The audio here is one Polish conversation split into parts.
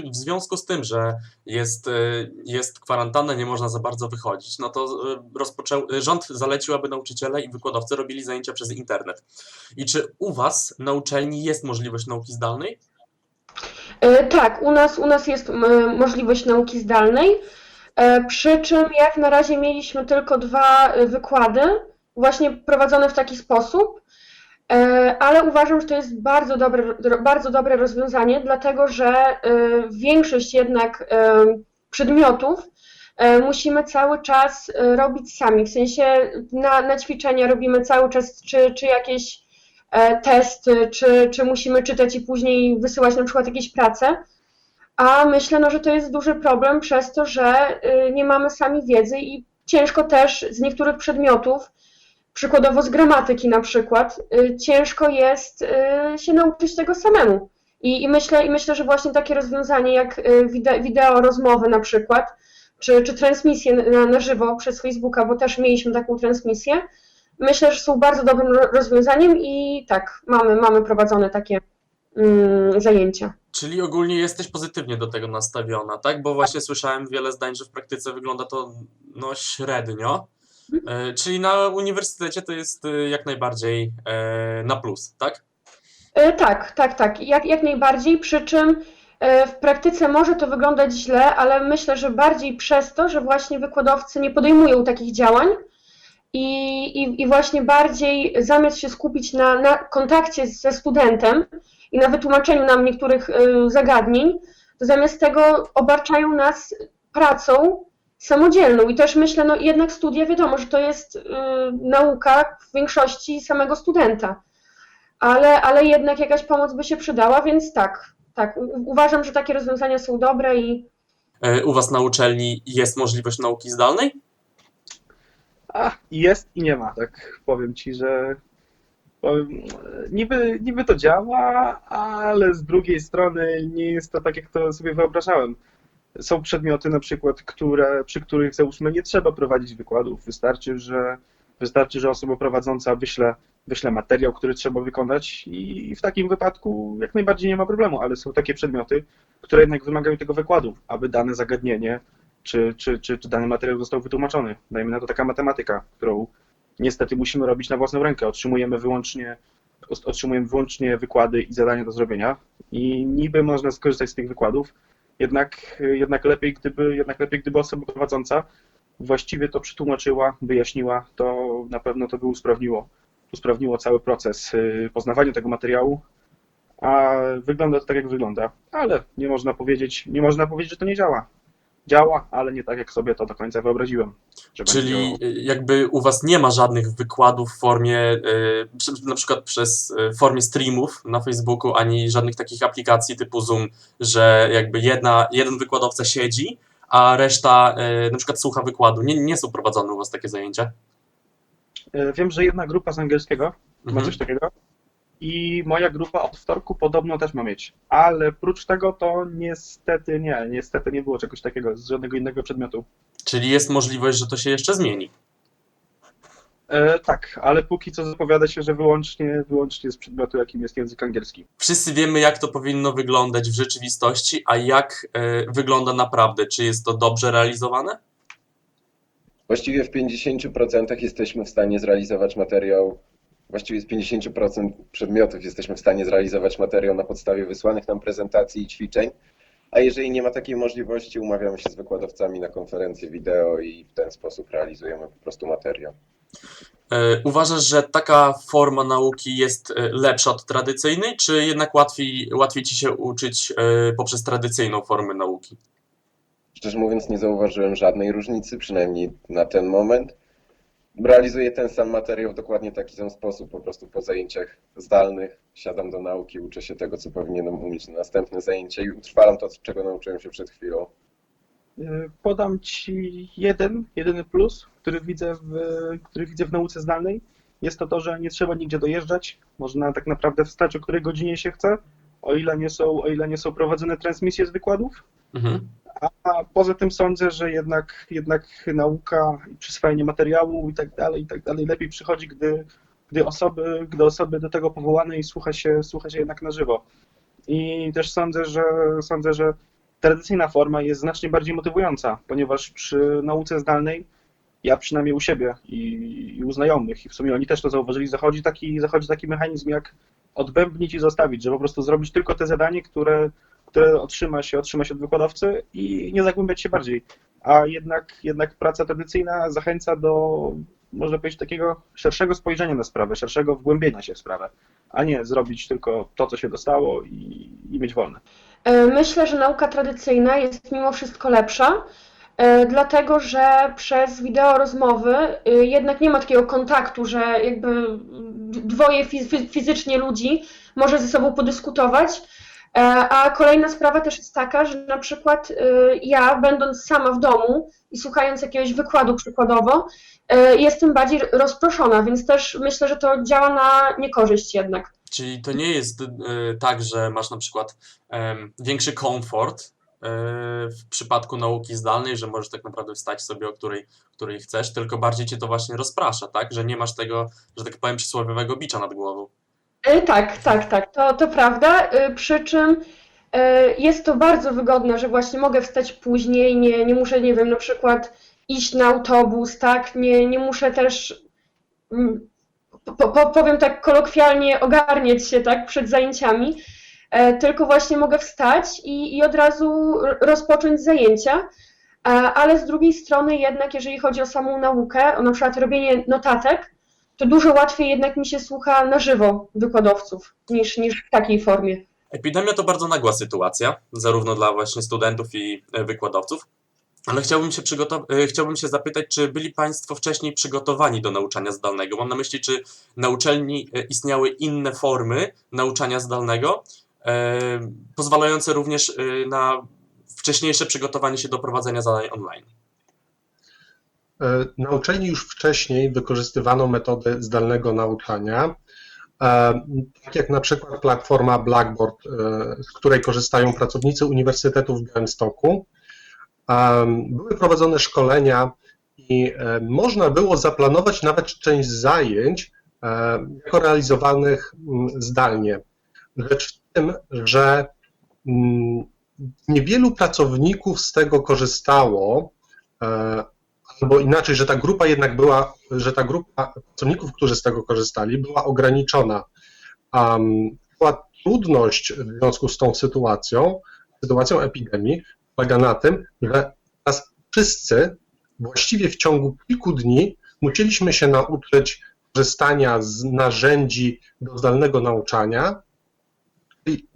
w związku z tym, że jest, y, jest kwarantanna, nie można za bardzo wychodzić, no to rozpoczął, y, rząd zalecił, aby nauczyciele i wykładowcy robili zajęcia przez internet. I czy u Was na uczelni jest możliwość nauki zdalnej? E, Tak, u nas, u nas jest możliwość nauki zdalnej, e, przy czym jak na razie mieliśmy tylko dwa e, wykłady, właśnie prowadzone w taki sposób, e, ale uważam, że to jest bardzo dobre, bardzo dobre rozwiązanie, dlatego że e, większość jednak e, przedmiotów e, musimy cały czas e, robić sami, w sensie na, na ćwiczenia robimy cały czas, czy, czy jakieś e, testy, czy, czy musimy czytać i później wysyłać na przykład jakieś prace. A myślę, no, że to jest duży problem przez to, że nie mamy sami wiedzy i ciężko też z niektórych przedmiotów, przykładowo z gramatyki na przykład, y, ciężko jest y, się nauczyć tego samemu. I, i, myślę, I myślę, że właśnie takie rozwiązanie jak y, wideo, wideo rozmowy na przykład, czy, czy transmisje na, na żywo przez Facebooka, bo też mieliśmy taką transmisję, myślę, że są bardzo dobrym ro- rozwiązaniem i tak, mamy, mamy prowadzone takie mm, zajęcia. Czyli ogólnie jesteś pozytywnie do tego nastawiona, tak? Bo właśnie słyszałem wiele zdań, że w praktyce wygląda to no średnio. E, Czyli na uniwersytecie to jest e, jak najbardziej e, na plus, tak? Tak, tak, tak, jak, jak najbardziej, przy czym w praktyce może to wyglądać źle, ale myślę, że bardziej przez to, że właśnie wykładowcy nie podejmują takich działań i, i, i właśnie bardziej zamiast się skupić na, na kontakcie ze studentem i na wytłumaczeniu nam niektórych zagadnień, to zamiast tego obarczają nas pracą samodzielną. I też myślę, no jednak studia, wiadomo, że to jest e, nauka w większości samego studenta ale, ale jednak jakaś pomoc by się przydała, więc tak, tak. Uważam, że takie rozwiązania są dobre i E, U Was na uczelni jest możliwość nauki zdalnej? A, jest i nie ma, tak powiem ci, że powiem, niby, niby to działa, ale z drugiej strony nie jest to tak, jak to sobie wyobrażałem. Są przedmioty na przykład, które, przy których załóżmy nie trzeba prowadzić wykładów. Wystarczy, że, wystarczy, że osoba prowadząca wyśle, wyśle materiał, który trzeba wykonać i w takim wypadku jak najbardziej nie ma problemu, ale są takie przedmioty, które jednak wymagają tego wykładu, aby dane zagadnienie czy, czy, czy, czy dany materiał został wytłumaczony. Dajmy na to taka matematyka, którą niestety musimy robić na własną rękę. Otrzymujemy wyłącznie, otrzymujemy wyłącznie wykłady i zadania do zrobienia i niby można skorzystać z tych wykładów, jednak, jednak, lepiej, gdyby, jednak lepiej, gdyby osoba prowadząca właściwie to przetłumaczyła, wyjaśniła, to na pewno to by usprawniło, usprawniło cały proces y, poznawania tego materiału, a wygląda to tak, jak wygląda, ale nie można powiedzieć, nie można powiedzieć, że to nie działa działa, ale nie tak jak sobie to do końca wyobraziłem. Czyli jakby u Was nie ma żadnych wykładów w formie, e, przy- na przykład przez e, w formie streamów na Facebooku, ani żadnych takich aplikacji typu Zoom, że jakby jedna, jeden wykładowca siedzi, a reszta e, na przykład słucha wykładu. Nie, nie są prowadzone u Was takie zajęcia? Wiem, że jedna grupa z angielskiego ma Mhm. coś takiego i moja grupa od wtorku podobno też ma mieć, ale prócz tego to niestety nie, niestety nie było czegoś takiego z żadnego innego przedmiotu. Czyli jest możliwość, że to się jeszcze zmieni. E, tak, ale póki co zapowiada się, że wyłącznie, wyłącznie z przedmiotu, jakim jest język angielski. Wszyscy wiemy, jak to powinno wyglądać w rzeczywistości, a jak e, wygląda naprawdę. Czy jest to dobrze realizowane? Właściwie w 50% jesteśmy w stanie zrealizować materiał, właściwie z 50% przedmiotów jesteśmy w stanie zrealizować materiał na podstawie wysłanych nam prezentacji i ćwiczeń, a jeżeli nie ma takiej możliwości, umawiamy się z wykładowcami na konferencję wideo i w ten sposób realizujemy po prostu materiał. E, Uważasz, że taka forma nauki jest e, lepsza od tradycyjnej, czy jednak łatwiej, łatwiej ci się uczyć e, poprzez tradycyjną formę nauki? Szczerze mówiąc, nie zauważyłem żadnej różnicy, przynajmniej na ten moment. Realizuję ten sam materiał w dokładnie taki sam sposób, po prostu po zajęciach zdalnych siadam do nauki, uczę się tego, co powinienem umieć na następne zajęcie i utrwalam to, czego nauczyłem się przed chwilą. E, Podam Ci jeden, jedyny plus, który widzę, w, który widzę w nauce zdalnej. Jest to to, że nie trzeba nigdzie dojeżdżać. Można tak naprawdę wstać o której godzinie się chce, o ile nie są, o ile nie są prowadzone transmisje z wykładów. Mhm. A poza tym sądzę, że jednak, jednak nauka, i przyswajanie materiału i tak dalej, i tak dalej lepiej przychodzi, gdy, gdy, osoby, gdy osoby do tego powołane i słucha się, słucha się jednak na żywo. I też sądzę, że sądzę, że tradycyjna forma jest znacznie bardziej motywująca, ponieważ przy nauce zdalnej, ja przynajmniej u siebie i, i u znajomych, i w sumie oni też to zauważyli, zachodzi taki, zachodzi taki mechanizm jak odbębnić i zostawić, że po prostu zrobić tylko te zadanie, które, które otrzyma się, otrzyma się od wykładowcy i nie zagłębiać się bardziej. A jednak, jednak praca tradycyjna zachęca do, można powiedzieć, takiego szerszego spojrzenia na sprawę, szerszego wgłębienia się w sprawę, a nie zrobić tylko to, co się dostało i, i mieć wolne. E, Myślę, że nauka tradycyjna jest mimo wszystko lepsza, e, dlatego że przez wideo rozmowy e, jednak nie ma takiego kontaktu, że jakby dwoje fiz- fiz- fizycznie ludzi może ze sobą podyskutować. E, A kolejna sprawa też jest taka, że na przykład e, ja, będąc sama w domu i słuchając jakiegoś wykładu przykładowo, e, jestem bardziej rozproszona, więc też myślę, że to działa na niekorzyść jednak. Czyli to nie jest tak, że masz na przykład większy komfort w przypadku nauki zdalnej, że możesz tak naprawdę wstać sobie o której, której chcesz, tylko bardziej cię to właśnie rozprasza, tak? Że nie masz tego, że tak powiem, przysłowiowego bicza nad głową. E, Tak, tak, tak, to, to prawda. E, Przy czym e, jest to bardzo wygodne, że właśnie mogę wstać później, nie, nie muszę, nie wiem, na przykład iść na autobus, tak? Nie, nie muszę też, mm, po, po, powiem tak kolokwialnie, ogarniać się, tak, przed zajęciami, tylko właśnie mogę wstać i, i od razu rozpocząć zajęcia. Ale z drugiej strony jednak, jeżeli chodzi o samą naukę, o na przykład robienie notatek, to dużo łatwiej jednak mi się słucha na żywo wykładowców niż, niż w takiej formie. Epidemia to bardzo nagła sytuacja, zarówno dla właśnie studentów i e, wykładowców. Ale chciałbym się, e, chciałbym się zapytać, czy byli Państwo wcześniej przygotowani do nauczania zdalnego? Mam na myśli, czy na uczelni e, istniały inne formy nauczania zdalnego, pozwalające również na wcześniejsze przygotowanie się do prowadzenia zadań online. E, Na uczelni już wcześniej wykorzystywano metody zdalnego nauczania, e, tak jak na przykład platforma Blackboard, e, z której korzystają pracownicy Uniwersytetu w Białymstoku. Były prowadzone szkolenia i można było zaplanować nawet część zajęć jako realizowanych mm, zdalnie. Rzecz w tym, że mm, niewielu pracowników z tego korzystało, albo inaczej, że ta grupa jednak była, że ta grupa pracowników, którzy z tego korzystali, była ograniczona. Um, była trudność w związku z tą sytuacją, sytuacją epidemii, polega na tym, że teraz wszyscy właściwie w ciągu kilku dni musieliśmy się nauczyć korzystania z narzędzi do zdalnego nauczania. I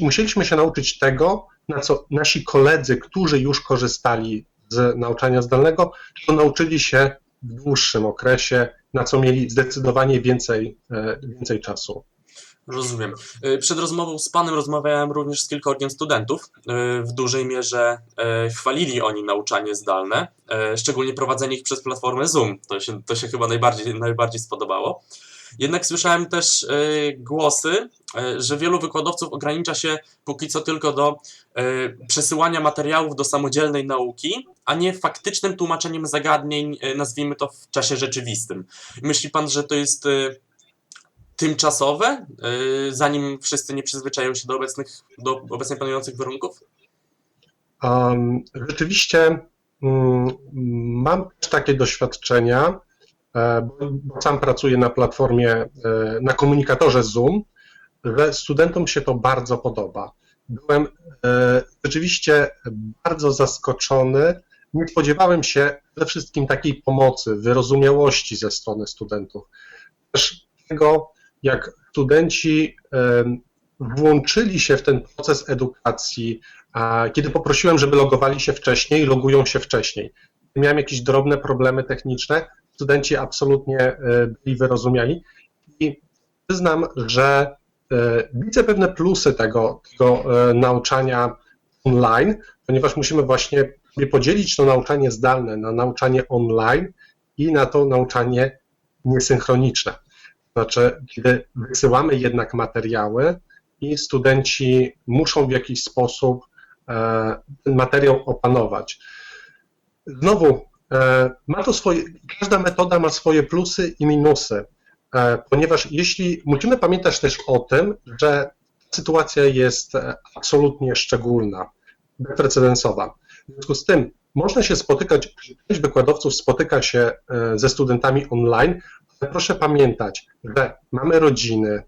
musieliśmy się nauczyć tego, na co nasi koledzy, którzy już korzystali z nauczania zdalnego, to nauczyli się w dłuższym okresie, na co mieli zdecydowanie więcej, e, więcej czasu. Rozumiem. Y, Przed rozmową z Panem rozmawiałem również z kilkorgiem studentów. Y, W dużej mierze chwalili oni nauczanie zdalne, szczególnie prowadzenie ich przez platformę Zoom. To się, to się chyba najbardziej, najbardziej spodobało. Jednak słyszałem też y, głosy, y, że wielu wykładowców ogranicza się póki co tylko do y, przesyłania materiałów do samodzielnej nauki, a nie faktycznym tłumaczeniem zagadnień, nazwijmy to w czasie rzeczywistym. Myśli Pan, że to jest tymczasowe, zanim wszyscy nie przyzwyczają się do obecnych, do obecnie panujących warunków? Um, rzeczywiście mm, mam też takie doświadczenia, e, bo, bo sam pracuję na platformie, e, na komunikatorze Zoom, że studentom się to bardzo podoba. Byłem e, rzeczywiście bardzo zaskoczony. Nie spodziewałem się przede wszystkim takiej pomocy, wyrozumiałości ze strony studentów. Też tego, jak studenci włączyli się w ten proces edukacji, kiedy poprosiłem, żeby logowali się wcześniej, logują się wcześniej. Miałem jakieś drobne problemy techniczne, studenci absolutnie e, byli wyrozumiali i przyznam, że e, widzę pewne plusy tego, tego e, nauczania online, ponieważ musimy właśnie podzielić to nauczanie zdalne na nauczanie online i na to nauczanie niesynchroniczne. Znaczy, kiedy wysyłamy jednak materiały i studenci muszą w jakiś sposób ten materiał opanować. Znowu, ma to swoje, każda metoda ma swoje plusy i minusy, e, ponieważ jeśli musimy pamiętać też o tym, że sytuacja jest e, absolutnie szczególna. bezprecedensowa. W związku z tym można się spotykać, część wykładowców spotyka się e, ze studentami online, ale proszę pamiętać, że mamy rodziny,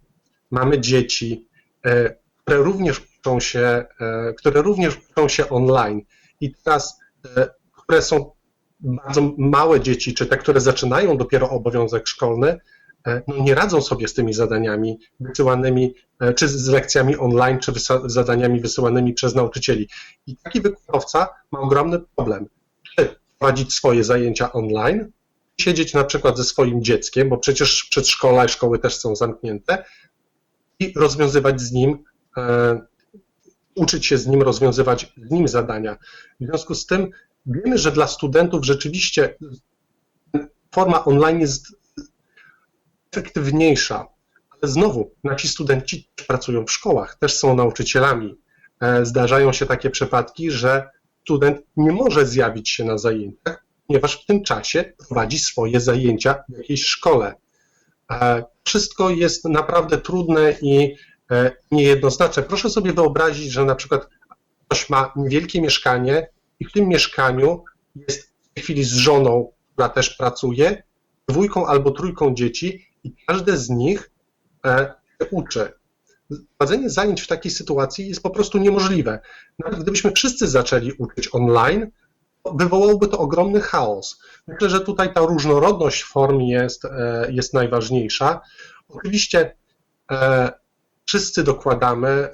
mamy dzieci, e, które również uczą się, e, które również uczą się online i teraz, e, które są bardzo małe dzieci, czy te, które zaczynają dopiero obowiązek szkolny, e, no nie radzą sobie z tymi zadaniami wysyłanymi, e, czy z lekcjami online, czy wysa- zadaniami wysyłanymi przez nauczycieli. I taki wykładowca ma ogromny problem. Czy prowadzić swoje zajęcia online, siedzieć na przykład ze swoim dzieckiem, bo przecież przedszkola i szkoły też są zamknięte, i rozwiązywać z nim, e, uczyć się z nim, rozwiązywać z nim zadania. W związku z tym wiemy, że dla studentów rzeczywiście forma online jest efektywniejsza, ale znowu nasi studenci pracują w szkołach, też są nauczycielami. E, Zdarzają się takie przypadki, że student nie może zjawić się na zajęciach, ponieważ w tym czasie prowadzi swoje zajęcia w jakiejś szkole. E, Wszystko jest naprawdę trudne i e, niejednoznaczne. Proszę sobie wyobrazić, że na przykład ktoś ma niewielkie mieszkanie i w tym mieszkaniu jest w tej chwili z żoną, która też pracuje, dwójką albo trójką dzieci i każde z nich e, uczy. Prowadzenie zajęć w takiej sytuacji jest po prostu niemożliwe. Nawet gdybyśmy wszyscy zaczęli uczyć online, wywołałby to ogromny chaos. Myślę, że tutaj ta różnorodność form jest, e, jest najważniejsza. Oczywiście e, wszyscy dokładamy,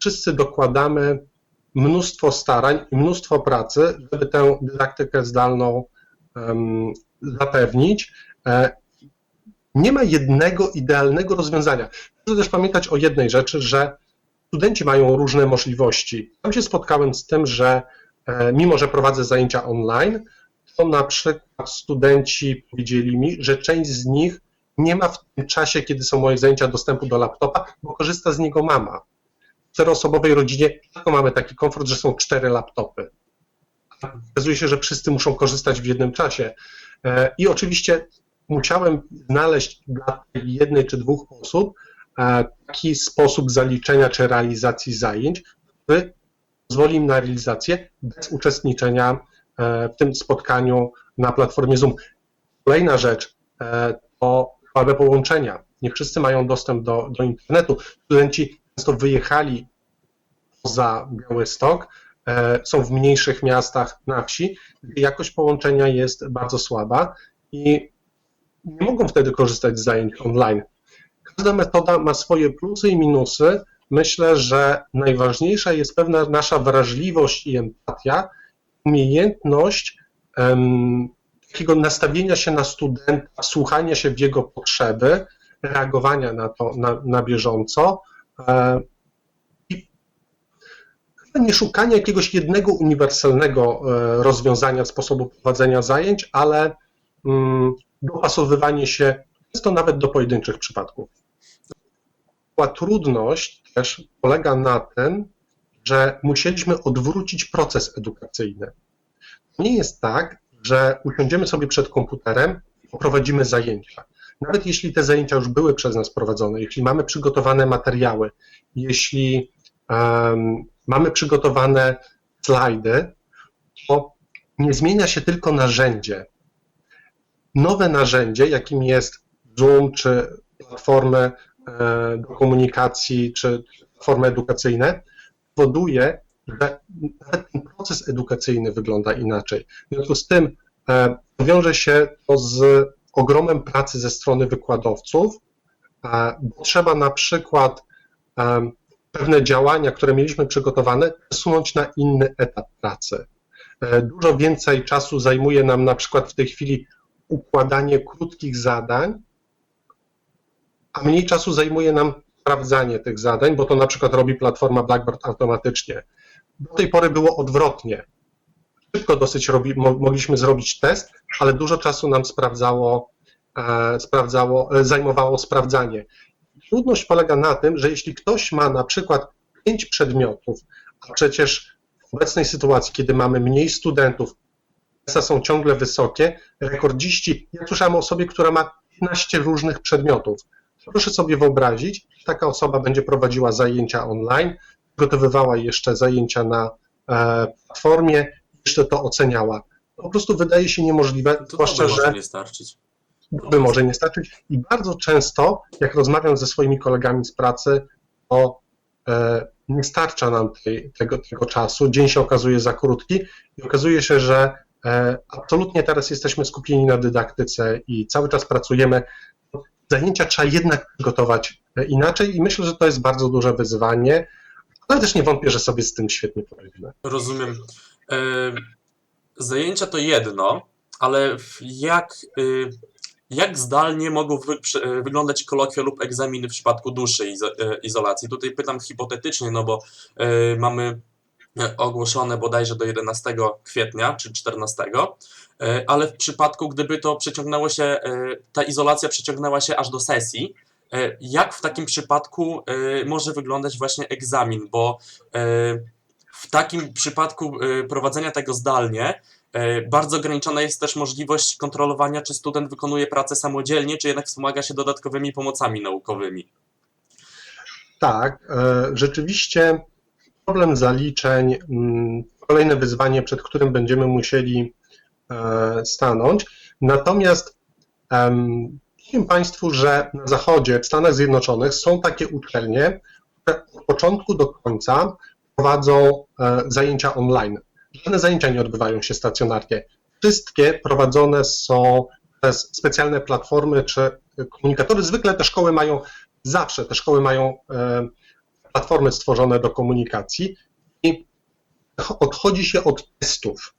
wszyscy dokładamy mnóstwo starań i mnóstwo pracy, żeby tę dydaktykę zdalną zapewnić. E, Nie ma jednego idealnego rozwiązania. Proszę też pamiętać o jednej rzeczy, że studenci mają różne możliwości. Tam się spotkałem z tym, że e, mimo, że prowadzę zajęcia online, to na przykład studenci powiedzieli mi, że część z nich nie ma w tym czasie, kiedy są moje zajęcia, dostępu do laptopa, bo korzysta z niego mama. Czteroosobowej rodzinie tylko mamy taki komfort, że są cztery laptopy. Okazuje się, że wszyscy muszą korzystać w jednym czasie. E, I oczywiście musiałem znaleźć dla jednej czy dwóch osób e, taki sposób zaliczenia czy realizacji zajęć, który pozwoli im na realizację bez uczestniczenia e, w tym spotkaniu na platformie Zoom. Kolejna rzecz to słabe połączenia. Nie wszyscy mają dostęp do, do internetu. Studenci często wyjechali poza Białystok, e, są w mniejszych miastach na wsi, jakość połączenia jest bardzo słaba i nie mogą wtedy korzystać z zajęć online. Każda metoda ma swoje plusy i minusy. Myślę, że najważniejsza jest pewna nasza wrażliwość i empatia, umiejętność em, takiego nastawienia się na studenta, słuchania się w jego potrzeby, reagowania na to na, na bieżąco nie szukania jakiegoś jednego uniwersalnego e, rozwiązania sposobu prowadzenia zajęć, ale mm, dopasowywanie się często nawet do pojedynczych przypadków. Była trudność też polega na tym, że musieliśmy odwrócić proces edukacyjny. Nie jest tak, że usiądziemy sobie przed komputerem i poprowadzimy zajęcia. Nawet jeśli te zajęcia już były przez nas prowadzone, jeśli mamy przygotowane materiały, jeśli um, mamy przygotowane slajdy, to nie zmienia się tylko narzędzie. Nowe narzędzie, jakim jest Zoom, czy platformy e, do komunikacji, czy formy edukacyjne, powoduje, że nawet ten proces edukacyjny wygląda inaczej. W związku z tym e, wiąże się to z ogromem pracy ze strony wykładowców, e, bo trzeba na przykład e, pewne działania, które mieliśmy przygotowane, przesunąć na inny etap pracy. E, Dużo więcej czasu zajmuje nam na przykład w tej chwili układanie krótkich zadań, a mniej czasu zajmuje nam sprawdzanie tych zadań, bo to na przykład robi platforma Blackboard automatycznie. Do tej pory było odwrotnie. Szybko dosyć robi, mo, mogliśmy zrobić test, ale dużo czasu nam sprawdzało, e, sprawdzało, e, zajmowało sprawdzanie. Trudność polega na tym, że jeśli ktoś ma na przykład pięć przedmiotów, a przecież w obecnej sytuacji, kiedy mamy mniej studentów, ESA są ciągle wysokie, rekordziści, ja słyszałem o osobie, która ma 15 różnych przedmiotów. Proszę sobie wyobrazić, taka osoba będzie prowadziła zajęcia online, przygotowywała jeszcze zajęcia na e, platformie jeszcze to oceniała. Po prostu wydaje się niemożliwe, To zwłaszcza, to może że nie starczyć. może nie starczyć. I bardzo często, jak rozmawiam ze swoimi kolegami z pracy, to e, nie starcza nam tej, tego, tego czasu. Dzień się okazuje za krótki i okazuje się, że e, absolutnie teraz jesteśmy skupieni na dydaktyce i cały czas pracujemy. Zajęcia trzeba jednak przygotować e, inaczej i myślę, że to jest bardzo duże wyzwanie, ale też nie wątpię, że sobie z tym świetnie poradzimy. Rozumiem. Zajęcia to jedno, ale jak, y, jak zdalnie mogą wyglądać kolokwia lub egzaminy w przypadku dłuższej e, izolacji? Tutaj pytam hipotetycznie, no bo e, mamy e, ogłoszone bodajże do 11 kwietnia czy 14, e, ale w przypadku, gdyby to przeciągnęło się, e, ta izolacja przeciągnęła się aż do sesji, jak w takim przypadku może wyglądać właśnie egzamin? Bo w takim przypadku e, prowadzenia tego zdalnie e, bardzo ograniczona jest też możliwość kontrolowania, czy student wykonuje pracę samodzielnie, czy jednak wspomaga się dodatkowymi pomocami naukowymi. Tak, e, rzeczywiście problem zaliczeń, mm, kolejne wyzwanie, przed którym będziemy musieli e, stanąć. Natomiast em, powiem Państwu, że na Zachodzie, w Stanach Zjednoczonych są takie uczelnie, które od początku do końca prowadzą e, zajęcia online. Żadne zajęcia nie odbywają się stacjonarnie. Wszystkie prowadzone są przez specjalne platformy czy komunikatory. Zwykle te szkoły mają zawsze te szkoły mają e, platformy stworzone do komunikacji i ch- odchodzi się od testów.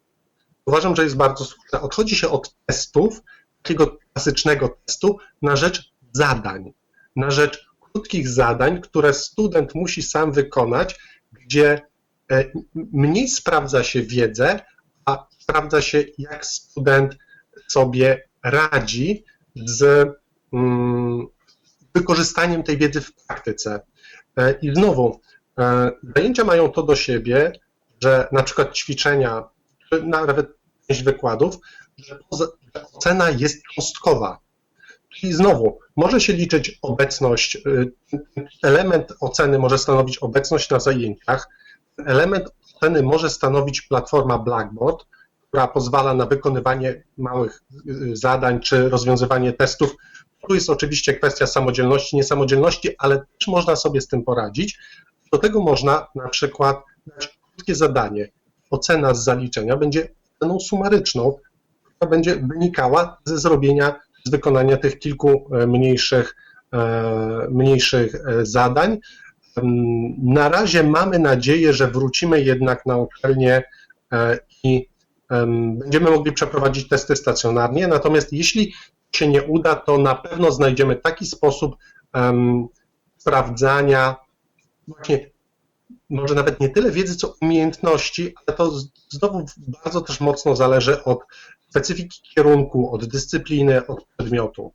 Uważam, że jest bardzo słuszne. Odchodzi się od testów, takiego klasycznego testu, na rzecz zadań, na rzecz krótkich zadań, które student musi sam wykonać, gdzie e, mniej sprawdza się wiedzę, a sprawdza się, jak student sobie radzi z mm, wykorzystaniem tej wiedzy w praktyce. E, I znowu, e, zajęcia mają to do siebie, że na przykład ćwiczenia, czy nawet część wykładów, że ocena jest cząstkowa. Czyli znowu, może się liczyć obecność, y, element oceny może stanowić obecność na zajęciach, element oceny może stanowić platforma Blackboard, która pozwala na wykonywanie małych y, zadań czy rozwiązywanie testów. Tu jest oczywiście kwestia samodzielności, niesamodzielności, ale też można sobie z tym poradzić. Do tego można na przykład dać krótkie zadanie. Ocena z zaliczenia będzie oceną sumaryczną, która będzie wynikała ze zrobienia, z wykonania tych kilku e, mniejszych, e, mniejszych e, zadań. Na razie mamy nadzieję, że wrócimy jednak na uczelnię i em, będziemy mogli przeprowadzić testy stacjonarnie. Natomiast jeśli się nie uda, to na pewno znajdziemy taki sposób sprawdzania właśnie może nawet nie tyle wiedzy, co umiejętności, ale to znowu bardzo też mocno zależy od specyfiki kierunku, od dyscypliny, od przedmiotu.